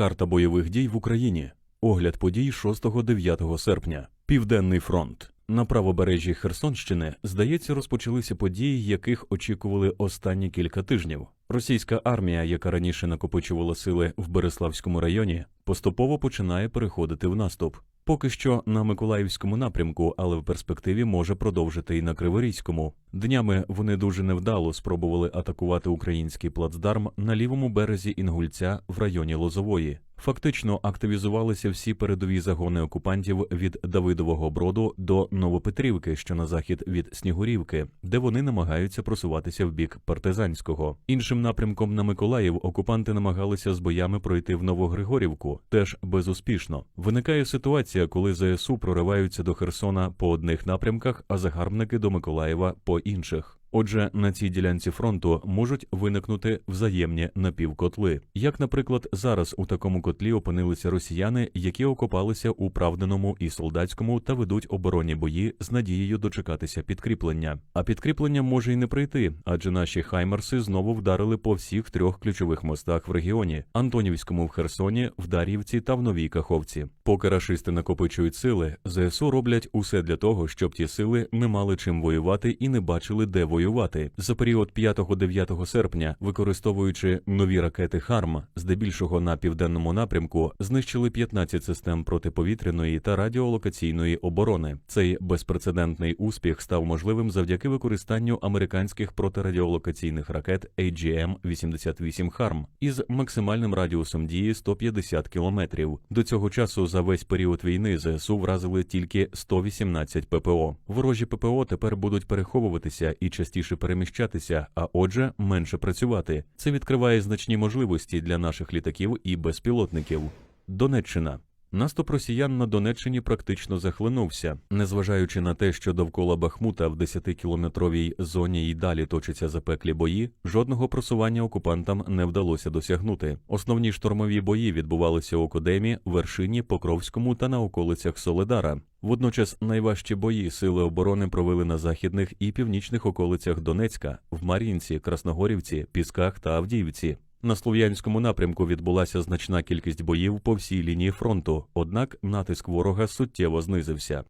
Карта бойових дій в Україні. Огляд подій 6-9 серпня. Південний фронт. На правобережжі Херсонщини, здається, розпочалися події, яких очікували останні кілька тижнів. Російська армія, яка раніше накопичувала сили в Береславському районі, поступово починає переходити в наступ. Поки що на Миколаївському напрямку, але в перспективі може продовжити і на Криворізькому. Днями вони дуже невдало спробували атакувати український плацдарм на лівому березі Інгульця в районі Лозової. Фактично активізувалися всі передові загони окупантів від Давидового броду до Новопетрівки, що на захід від Снігурівки, де вони намагаються просуватися в бік партизанського. Іншим напрямком на Миколаїв окупанти намагалися з боями пройти в Новогригорівку, теж безуспішно. Виникає ситуація, коли ЗСУ прориваються до Херсона по одних напрямках, а загарбники до Миколаєва по інших. Отже, на цій ділянці фронту можуть виникнути взаємні напівкотли. Як, наприклад, зараз у такому котлі опинилися росіяни, які окопалися у правденому і солдатському та ведуть оборонні бої з надією дочекатися підкріплення. А підкріплення може й не прийти, адже наші хаймерси знову вдарили по всіх трьох ключових мостах в регіоні: Антонівському в Херсоні, в Дар'ївці та в Новій Каховці. Поки рашисти накопичують сили, ЗСУ роблять усе для того, щоб ті сили не мали чим воювати і не бачили, де воювати воювати за період 5-9 серпня, використовуючи нові ракети ХАРМ, здебільшого на південному напрямку, знищили 15 систем протиповітряної та радіолокаційної оборони. Цей безпрецедентний успіх став можливим завдяки використанню американських протирадіолокаційних ракет AGM-88 ХАРМ із максимальним радіусом дії 150 кілометрів. До цього часу за весь період війни ЗСУ вразили тільки 118 ППО. Ворожі ППО тепер будуть переховуватися і частіше частіше переміщатися, а отже, менше працювати. Це відкриває значні можливості для наших літаків і безпілотників. Донеччина. Наступ росіян на Донеччині практично захлинувся, незважаючи на те, що довкола Бахмута в 10-кілометровій зоні й далі точаться запеклі бої, жодного просування окупантам не вдалося досягнути. Основні штурмові бої відбувалися у Кодемі, Вершині, Покровському та на околицях Соледара. Водночас найважчі бої сили оборони провели на західних і північних околицях Донецька, в Мар'їнці, Красногорівці, Пісках та Авдіївці. На слов'янському напрямку відбулася значна кількість боїв по всій лінії фронту, однак натиск ворога суттєво знизився.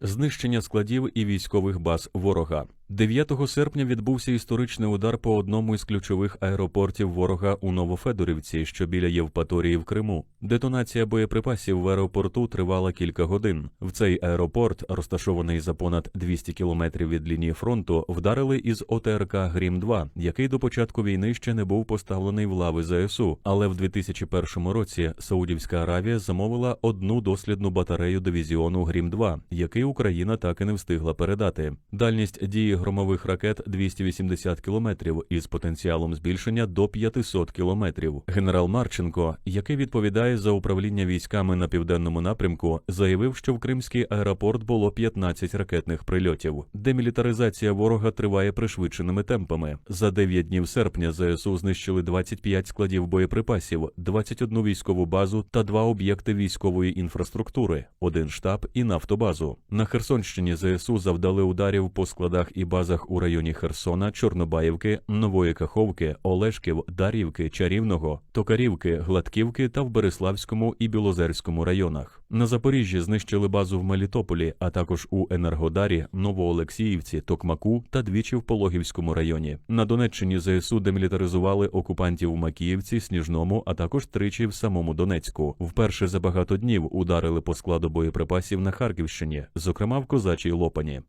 Знищення складів і військових баз ворога 9 серпня відбувся історичний удар по одному із ключових аеропортів ворога у Новофедорівці, що біля Євпаторії в Криму. Детонація боєприпасів в аеропорту тривала кілька годин. В цей аеропорт, розташований за понад 200 кілометрів від лінії фронту, вдарили із ОТРК Грім 2 який до початку війни ще не був поставлений в лави ЗСУ. Але в 2001 році Саудівська Аравія замовила одну дослідну батарею дивізіону Грім 2 який Україна так і не встигла передати. Дальність дії громових ракет 280 кілометрів із потенціалом збільшення до 500 кілометрів. Генерал Марченко, який відповідає за управління військами на південному напрямку, заявив, що в Кримський аеропорт було 15 ракетних прильотів. Демілітаризація ворога триває пришвидшеними темпами. За 9 днів серпня ЗСУ знищили 25 складів боєприпасів, 21 військову базу та два об'єкти військової інфраструктури, один штаб і нафтобазу. На Херсонщині ЗСУ завдали ударів по складах і базах у районі Херсона, Чорнобаївки, Нової Каховки, Олешків, Дарівки, Чарівного, Токарівки, Гладківки та в Береславському і Білозерському районах. На Запоріжжі знищили базу в Мелітополі, а також у Енергодарі, Новоолексіївці, Токмаку та двічі в Пологівському районі. На Донеччині ЗСУ демілітаризували окупантів в Макіївці, Сніжному, а також тричі в самому Донецьку. Вперше за багато днів ударили по складу боєприпасів на Харківщині, зокрема в Козачій Лопані.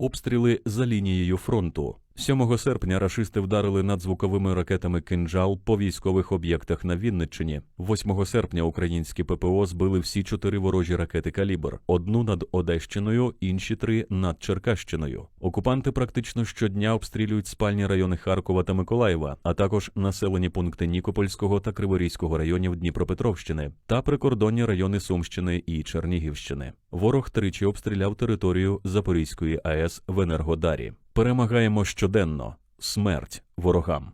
Обстріли за лінією фронту. 7 серпня рашисти вдарили надзвуковими ракетами кинджал по військових об'єктах на Вінниччині. 8 серпня українські ППО збили всі чотири ворожі ракети калібр: одну над Одещиною, інші три над Черкащиною. Окупанти практично щодня обстрілюють спальні райони Харкова та Миколаєва, а також населені пункти Нікопольського та Криворізького районів Дніпропетровщини та прикордонні райони Сумщини і Чернігівщини. Ворог тричі обстріляв територію Запорізької АЕС в Енергодарі. Перемагаємо щоденно. Смерть ворогам.